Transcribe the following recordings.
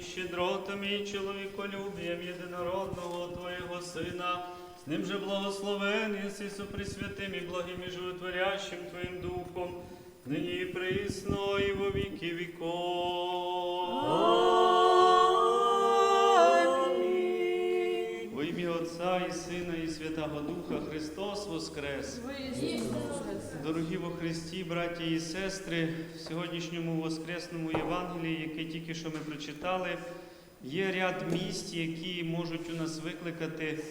і щедротами, і чоловіколюбієм єдинородного Твоєго Сина, з ним же благословен єси Пресвятим і благим і животворящим Твоїм Духом, нині і присно, і во віки віков. Отця і Сина, і Святого Духа Христос Воскрес! Дорогі во Христі, браті і сестри, в сьогоднішньому воскресному Євангелії, яке тільки що ми прочитали, є ряд місць, які можуть у нас викликати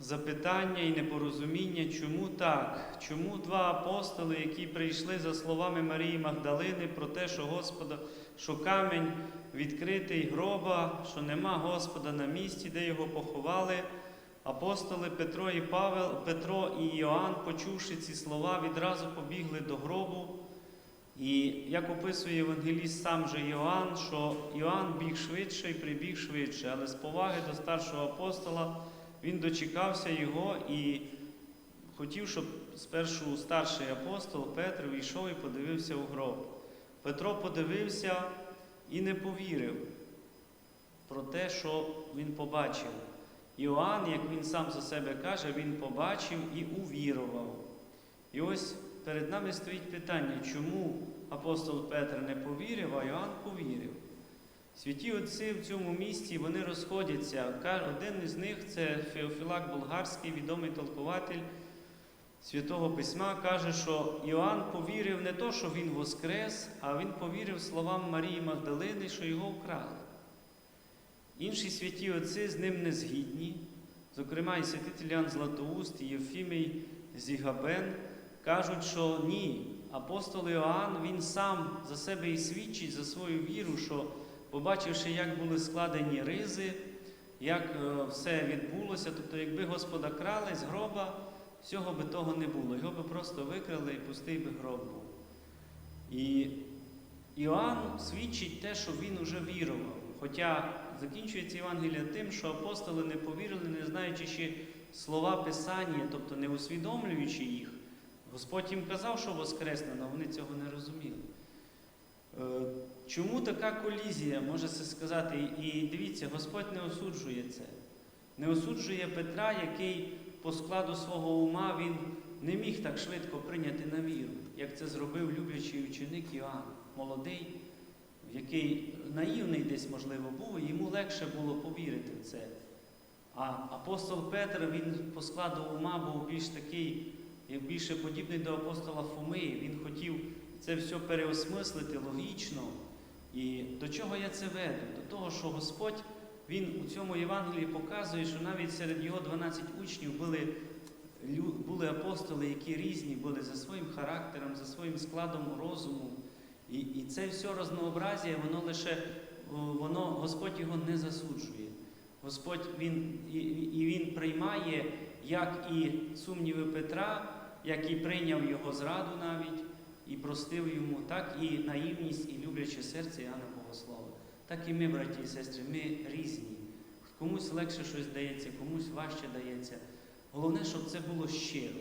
запитання і непорозуміння, чому так? Чому два апостоли, які прийшли за словами Марії Магдалини про те, що Господа, що камінь відкритий гроба, що нема Господа на місці, де його поховали. Апостоли Петро і Павел, Петро і Іоанн, почувши ці слова, відразу побігли до гробу. І як описує Євангеліст сам же Іоанн, що Іоанн біг швидше і прибіг швидше, але з поваги до старшого апостола він дочекався його і хотів, щоб спершу старший апостол Петр війшов і подивився у гроб. Петро подивився і не повірив про те, що він побачив. Іоанн, як він сам за себе каже, він побачив і увірував. І ось перед нами стоїть питання, чому апостол Петр не повірив, а Іоанн повірив. Святі отці в цьому місті вони розходяться. Один із них це Феофілак Болгарський, відомий толкуватель Святого Письма, каже, що Іоанн повірив не то, що він воскрес, а він повірив словам Марії Магдалини, що його вкрали. Інші святі отці з ним не згідні, зокрема, і святитель Ян Златоуст, і Євфімій Зігабен, кажуть, що ні, апостол Іоанн, він сам за себе і свідчить за свою віру, що, побачивши, як були складені ризи, як е, все відбулося, тобто, якби Господа крали з гроба, всього би того не було. Його би просто викрали і пустий би гроб був. І Іоанн свідчить те, що він уже вірував. Хоча закінчується Євангелія тим, що апостоли не повірили, не знаючи ще слова Писання, тобто не усвідомлюючи їх. Господь їм казав, що воскресне, але вони цього не розуміли. Е, Чому така колізія, може це сказати? І дивіться, Господь не осуджує це. Не осуджує Петра, який по складу свого ума він не міг так швидко прийняти на віру, як це зробив люблячий ученик Іоанн, молодий, який наївний десь, можливо, був, йому легше було повірити в це. А апостол Петр, він по складу ума був більш такий, більше подібний до апостола Фоми. Він хотів це все переосмислити логічно. І до чого я це веду? До того, що Господь він у цьому Євангелії показує, що навіть серед його 12 учнів були, були апостоли, які різні були за своїм характером, за своїм складом розуму. І, і це все разнообразія, воно лише воно, Господь його не засуджує. Господь він, і, і він приймає як і сумніви Петра, як і прийняв його зраду навіть, і простив йому, так і наївність, і любляче серце Іоанна Богослова. Так і ми, браті і сестри, ми різні. Комусь легше щось дається, комусь важче дається. Головне, щоб це було щиро.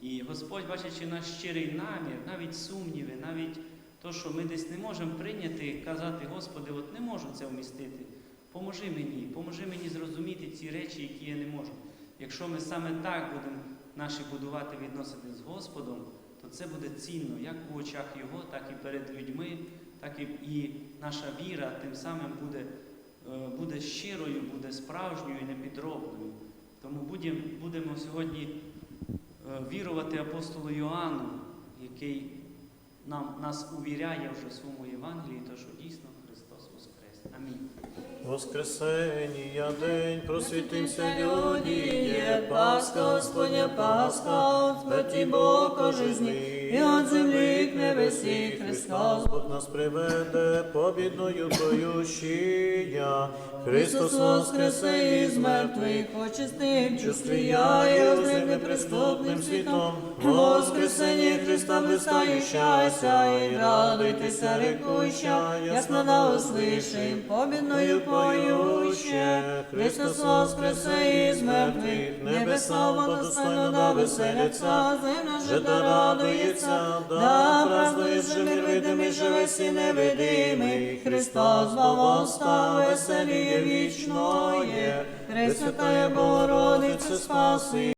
І Господь, бачачи наш щирий намір, навіть сумніви, навіть то, що ми десь не можемо прийняти, казати, Господи, от не можу це вмістити. Поможи мені, поможи мені зрозуміти ці речі, які я не можу. Якщо ми саме так будемо наші будувати відносини з Господом, то це буде цінно як у очах Його, так і перед людьми, так і, наша віра тим самим буде, е, буде щирою, буде справжньою і непідробною. Тому будемо, будемо сьогодні е, вірувати апостолу Йоанну, який нам, нас увіряє вже в своєму Євангелії, то що дійсно. Воскресення день, просвітимся люди, Є Пасха, Господня Пасха, смерті Бог жизни, і от землі к небесі Христос. Господь нас приведе побідною поющия. Христос воскресе із мертвих, очистим чувствія, з ним неприступним світом. Воскресення Христа блистающаяся, і радуйтеся, рекуща, ясно да услышим, побідною поюще. Христос воскресе із мертвих, небеса водостойно да веселяться, земля же да радується, да празднує мир видимий, же весь і невидимий. Христос, благоста, веселіє вічноє, Пресвятая Богородице, спаси.